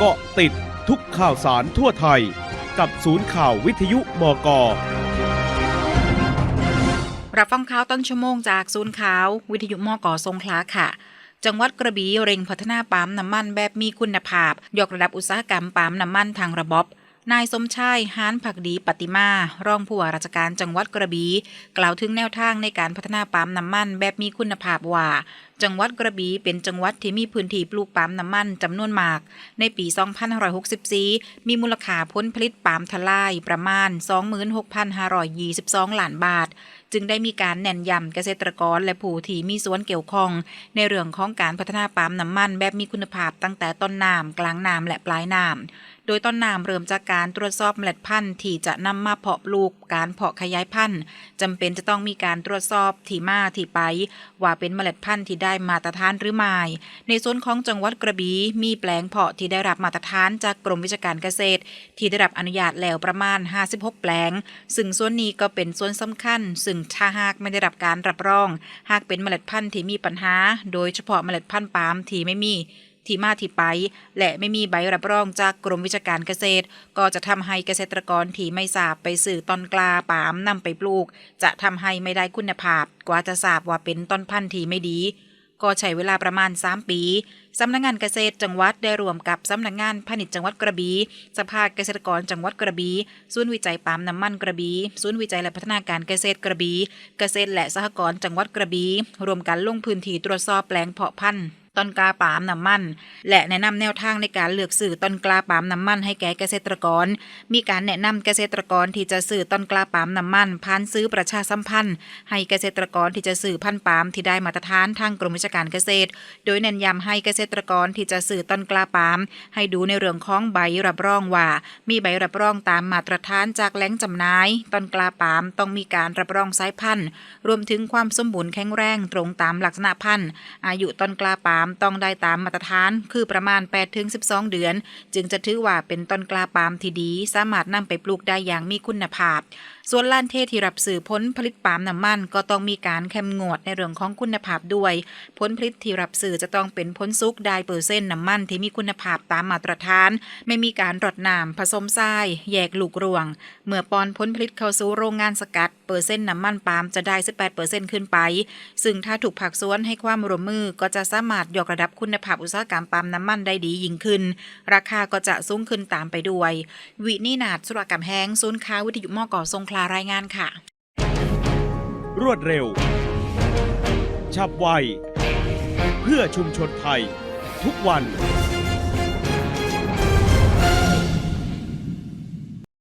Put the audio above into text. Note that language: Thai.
เกาะติดทุกข่าวสารทั่วไทย กับศูนย์ข่าววิทยุบก รับฟังข่าวต้นชั่วโมงจากศูนย์ข่าว วิทยุมอกอทรงคลาค่ะ จังหวัดกระบี่เร่งพัฒนาปั๊มน้ำมันแบบมีคุณภาพ ยกระดับอุตสาหกรรมปั๊มน้ำมันทางระบบ นายสมชายฮานผักดีปฏิมา รองผู้ว่าราชการจังหวัดกระบี่กล่าวถึงแนวทางในการพัฒนาปั๊มน้ำมันแบบมีคุณภาพว่า จังหวัดกระบี่เป็นจังหวัดที่มีพื้นที่ปลูกปั๊มน้ำมันจำนวนมาก ในปี 2564 มีมูลค่าผลผลิตปาล์มทลายประมาณ 26,522 ล้านบาท จึงได้มีการแน่นย้ำเกษตรกรและผู้ที่มีส่วนเกี่ยวข้อง ในเรื่องของการพัฒนาปาล์มน้ำมันแบบมีคุณภาพตั้งแต่ต้นน้ำกลางน้ำและปลายน้ำ โดยต้นน้ำเริ่มจากการตรวจสอบเมล็ดพันธุ์ที่จะนำมาเพาะปลูกการเพาะขยายพันธุ์จำเป็นจะต้องมีการตรวจสอบที่มาที่ไป ว่าเป็นเมล็ดพันธุ์ที่ได้มาตรฐานหรือไม่ ในส่วนของจังหวัดกระบี่มีแปลงเพาะที่ได้รับมาตรฐานจากกรมวิชาการเกษตร ที่ได้รับอนุญาตแล้วประมาณ 56 แปลง ซึ่งส่วนนี้ก็เป็นส่วนสำคัญ ซึ่งถ้าหากไม่ได้รับการรับรอง หากเป็นเมล็ดพันธุ์ที่มีปัญหา โดยเฉพาะเมล็ดพันธุ์ปาล์มที่ไม่มี ที่มาที่ไป และไม่มีใบรับรองจากกรมวิชาการเกษตร ก็จะทำให้เกษตรกรที่ไม่ทราบไปสื่อต้นกลาปามนำไปปลูก จะทำให้ไม่ได้คุณภาพ กว่าจะทราบว่าเป็นต้นพันธุ์ที่ไม่ดีก็ใช้เวลาประมาณ 3 ปี สำนักงงานเกษตรจังหวัดได้รวมกับสำนักงานพาณิชย์จังหวัดกระบี่ สภาเกษตรกรจังหวัดกระบี่ ศูนย์วิจัยปาล์มน้ำมันกระบี่ ศูนย์วิจัยและพัฒนาการเกษตรกระบี่ เกษตรและสหกรณ์จังหวัดกระบี่ รวมกันลงพื้นที่ตรวจสอบแปลงเพาะพันธุ์ ต้นกล้าปาล์มน้ำมัน และแนะนำแนวทางในการเลือกซื้อต้นกล้าปาล์มน้ำมันให้แก่เกษตรกร มีการแนะนำเกษตรกรที่จะซื้อต้นกล้าปาล์มน้ำมันผ่านซื้อประชาสัมพันธ์ ให้เกษตรกรที่จะซื้อพันธุ์ปาล์มที่ได้มาตรฐานทางกรมวิชาการเกษตร โดยเน้นย้ำให้เกษตรกรที่จะซื้อต้นกล้าปาล์มให้ดูในเรื่องของใบรับรองว่า มีใบรับรองตามมาตรฐานจากแหล่งจำหน่ายต้นกล้าปาล์มต้องมีการรับรองสายพันธุ์ รวมถึงความสมบูรณ์แข็งแรงตรงตามลักษณะพันธุ์ อายุต้นกล้าปาล์มต้องได้ตามมาตรฐาน คือประมาณ 8-12 เดือน จึงจะถือว่าเป็นต้นกล้าปาล์มที่ดี สามารถนำไปปลูกได้อย่างมีคุณภาพ ส่วนล้านเทศที่รับสื่อผลผลิตปาล์มน้ำมัน ก็ต้องมีการเข้มงวดในเรื่องของคุณภาพด้วย ผลผลิตที่รับสื่อจะต้องเป็นผลซุกได้เปอร์เซ็นต์น้ำมันที่มีคุณภาพตามมาตรฐาน ไม่มีการรดน้ำผสมทราย แยกลูกรวง เมื่อปอนผลผลิตเข้าสู่โรงงานสกัด เปอร์เซ็นต์น้ำมันปาล์มจะได้ 18%ขึ้นไป ซึ่งถ้าถูกผักสวนให้ความร่วมมือก็จะสามารถยกระดับคุณภาพอุตสาหกรรมปาล์มน้ำมันได้ดียิ่งขึ้น ราคาก็จะสูงขึ้นตามไปด้วย วินีนาฏสุรกรรมแห้งศูนย์ค้าวิทยุมอก่อทรงคลารายงานค่ะ รวดเร็ว ฉับไว เพื่อชุมชนไทย ทุกวัน